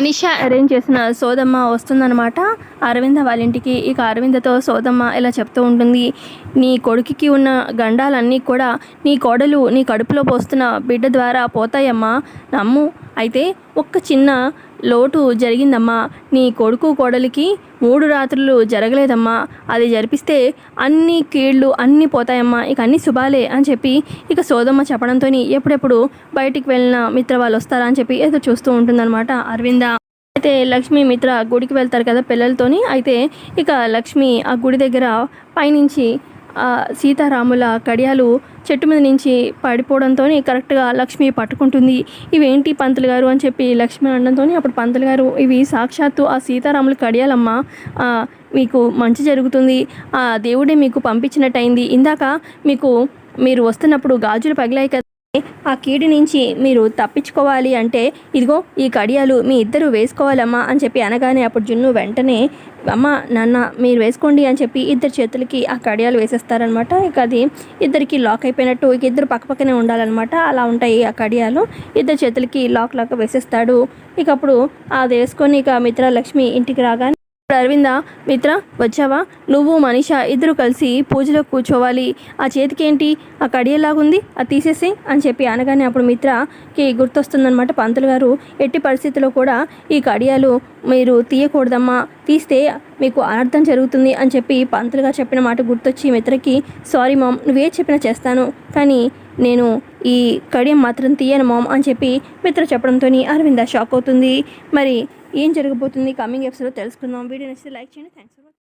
Manisha arrange చేసిన సోదమ్మ వస్తుందన్నమాట. అరవింద వాళ్ళ ఇంటికి. ఇక అరవిందతో సోదమ్మ ఇలా చెప్తూ ఉంటుంది. నీ కొడుకుకి ఉన్న గండాలన్నీ కూడా నీ కోడలు నీ కడుపులో పోస్తున్న బిడ్డ ద్వారా పోతాయమ్మా. నమ్ము. అయితే ఒక్క చిన్న లోటు జరిగిందమ్మా. నీ కొడుకు కోడలికి మూడు రాత్రులు జరగలేదమ్మా. అది జరిపిస్తే అన్ని కీళ్ళు అన్నీ పోతాయమ్మా. ఇక అన్ని శుభాలే అని చెప్పి ఇక సోదమ్మ చెప్పడంతో ఎప్పుడెప్పుడు బయటికి వెళ్ళిన మిత్ర వాళ్ళు వస్తారా అని చెప్పి ఏదో చూస్తూ ఉంటుందన్నమాట అరవింద. అయితే లక్ష్మి మిత్ర గుడికి వెళ్తారు కదా పిల్లలతోని. అయితే ఇక లక్ష్మి ఆ గుడి దగ్గర పైనుంచి సీతారాముల కడియాలు చెట్టు మీద నుంచి పడిపోవడంతో కరెక్ట్గా లక్ష్మి పట్టుకుంటుంది. ఇవేంటి పంతులు గారు అని చెప్పి లక్ష్మి అనడంతో అప్పుడు పంతులు గారు ఇవి సాక్షాత్తు ఆ సీతారాముల కడియాలమ్మ. మీకు మంచి జరుగుతుంది. ఆ దేవుడే మీకు పంపించినట్టయింది. ఇందాక మీకు మీరు వస్తున్నప్పుడు గాజులు పగిలాయి కదా ఆ కీడు నుంచి మీరు తప్పించుకోవాలి అంటే ఇదిగో ఈ కడియాలు మీ ఇద్దరు వేసుకోవాలమ్మా అని చెప్పి అనగానే అప్పుడు జున్ను వెంటనే అమ్మ నాన్న మీరు వేసుకోండి అని చెప్పి ఇద్దరు చేతులకి ఆ కడియాలు వేసేస్తారనమాట. ఇక అది ఇద్దరికి లాక్ అయిపోయినట్టు ఇక ఇద్దరు పక్కపక్కనే ఉండాలన్నమాట అలా ఉంటాయి ఆ కడియాలు. ఇద్దరు చేతులకి లాక్ లాక్ వేసేస్తాడు. ఇక అప్పుడు అది వేసుకొని ఇక మిత్ర లక్ష్మి ఇంటికి రాగానే అరవింద మిత్ర వచ్చావా? నువ్వు మనీష ఇద్దరు కలిసి పూజలో కూర్చోవాలి. ఆ చేతికి ఏంటి ఆ కడియలాగుంది. అది తీసేసి అని చెప్పి అనగానే అప్పుడు మిత్రకి గుర్తొస్తుందన్నమాట. పంతులు గారు ఎట్టి పరిస్థితిలో కూడా ఈ కడియాలు మీరు తీయకూడదమ్మా. తీస్తే మీకు అనర్థం జరుగుతుంది అని చెప్పి పంతులు గారు చెప్పిన మాట గుర్తొచ్చి మిత్రకి సారీ మామ్ నువ్వే చెప్పినా చేస్తాను. కానీ నేను ఈ కడియం మాత్రం తీయను మామ్ అని చెప్పి మిత్ర చెప్పడంతో అరవింద షాక్ అవుతుంది. మరి ఏం జరగబోతుంది? కమింగ్ ఎపిసోడ్లో తెలుసుకుందాం. వీడియో నచ్చితే లైక్ చేయండి. Thanks for